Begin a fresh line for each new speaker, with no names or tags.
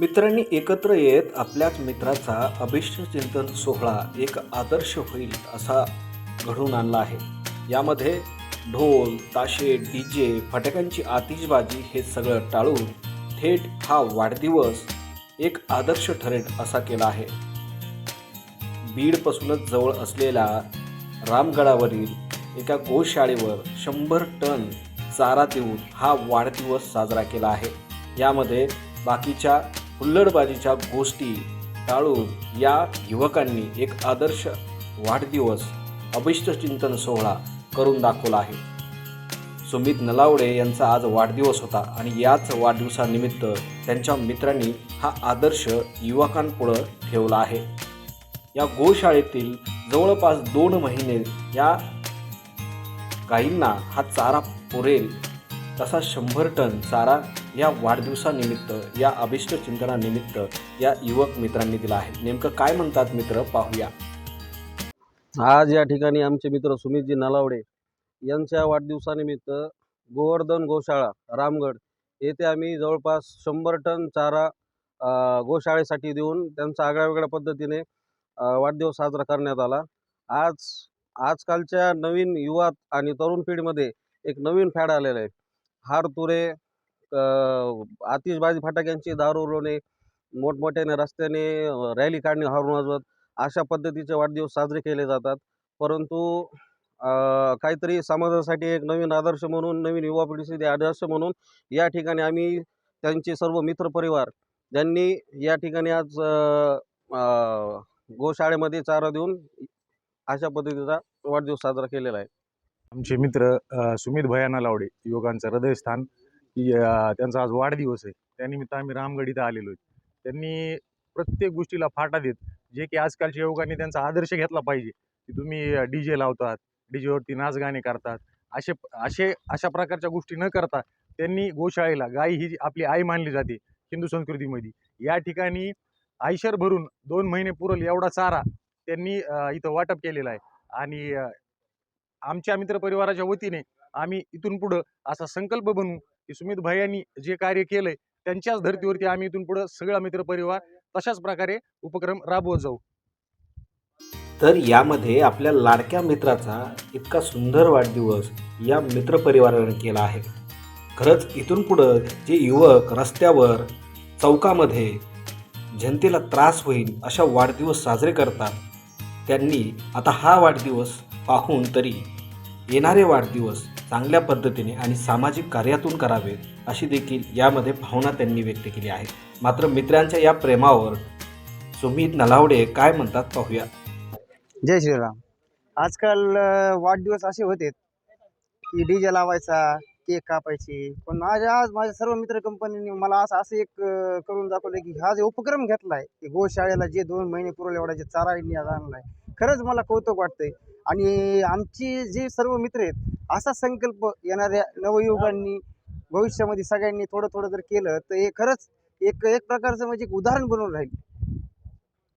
मित्रांनी एकत्र येत आपल्याच मित्राचा अभिष्ट चिंतन सोहळा एक आदर्श होईल असा घडून आणला आहे. यामध्ये ढोल ताशे डी जे फटाक्यांची आतिषबाजी हे सगळं टाळून थेट हा वाढदिवस एक आदर्श ठरेल असा केला आहे. बीडपासूनच जवळ असलेल्या रामगडावरील एका गोशाळेवर शंभर टन चारा देऊन हा वाढदिवस साजरा केला आहे. यामध्ये बाकीच्या हुल्लडबाजीच्या गोष्टी टाळून या युवकांनी एक आदर्श वाढदिवस अभिष्ट चिंतन सोहळा करून दाखवला आहे. सुमित नलावडे यांचा आज वाढदिवस होता आणि याच वाढदिवसानिमित्त त्यांच्या मित्रांनी हा आदर्श युवकांपुढं ठेवला आहे. या गोशाळेतील जवळपास दोन महिने या गाईंना हा चारा पुरेल तसा शंभर टन चारा या वाढदिवसानिमित्त या अभिष्ट चिंतनानिमित्त या युवक मित्रांनी दिला आहे. नेमकं काय म्हणतात मित्र? पाहूया.
आज या ठिकाणी आमचे मित्र सुमितजी नलावडे यांच्या वाढदिवसानिमित्त गोवर्धन गोशाळा रामगड येथे आम्ही जवळपास शंभर टन चारा गोशाळेसाठी देऊन त्यांचा आगळ्या वेगळ्या पद्धतीने वाढदिवस साजरा करण्यात आला. आज आजकालच्या नवीन युवा आणि तरुण पिढीमध्ये एक नवीन फॅड आलेला आहे. हार तुरे आतिषबाजी फटाक्यांची दारू उडवणे मोठमोठ्याने रस्त्याने रॅली काढणे हॉर्न वाजवत अशा पद्धतीचे वाढदिवस साजरे केले जातात. परंतु काहीतरी समाजासाठी एक नवीन आदर्श म्हणून नवीन युवा पिढीसाठी आदर्श म्हणून या ठिकाणी आम्ही त्यांचे सर्व मित्रपरिवार ज्यांनी या ठिकाणी आज गोशाळेमध्ये चारा देऊन अशा पद्धतीचा वाढदिवस साजरा केलेला आहे.
आमचे मित्र सुमित भयाना लावडे युवकांचं हृदयस्थान. की त्यांचा आज वाढदिवस आहे. त्यानिमित्त आम्ही रामगड इथं आलेलो आहे. त्यांनी प्रत्येक गोष्टीला फाटा देत जे की आजकालच्या युवकांनी त्यांचा आदर्श घेतला पाहिजे. की तुम्ही डी जे लावतात डी जेवरती नाचगाणे करतात असे असे अशा प्रकारच्या गोष्टी न करता त्यांनी गोशाळेला गाय ही जी आपली आई मानली जाते हिंदू संस्कृतीमध्ये या ठिकाणी आयशर भरून दोन महिने पुरल एवढा चारा त्यांनी इथं वाटप केलेला आहे. आणि आमच्या मित्रपरिवाराच्या वतीने आम्ही इथून पुढं असा संकल्प बनवू की सुमित भैयांनी जे कार्य केलंय त्यांच्याच धर्तीवरती आम्ही इथून पुढं सगळा मित्रपरिवार तशाच प्रकारे उपक्रम राबवत जाऊ.
तर यामध्ये आपल्या लाडक्या मित्राचा इतका सुंदर वाढदिवस या मित्रपरिवाराने केला आहे. खरंच इथून पुढं जे युवक रस्त्यावर चौकामध्ये जनतेला त्रास होईल अशा वाढदिवस साजरे करतात त्यांनी आता हा वाढदिवस पाहून तरी येणारे वाढदिवस चांगल्या पद्धतीने आणि सामाजिक कार्यातून करावे अशी देखील यामध्ये भावना त्यांनी व्यक्त केली आहे. मात्र मित्रांच्या या प्रेमावर सुमित नलावडे काय म्हणतात पाहूया.
जय श्रीराम. आजकाल वाढदिवस असे होते की डी जे लावायचा केक कापायची. पण माझ्या आज माझ्या सर्व मित्र कंपनीने मला असं असं एक करून दाखवलं की हा जे उपक्रम घेतलाय की गोशाळेला जे दोन महिने पुरवले एवढा जे चारा यांनी आणलाय खरंच मला कौतुक वाटतंय. आणि आमची जे सर्व मित्र आहेत असा संकल्प येणाऱ्या नवयुवकांनी भविष्यामध्ये सगळ्यांनी थोडं थोडं जर केलं तर हे खरंच एक एक प्रकारचं म्हणजे एक उदाहरण बनवून राहील.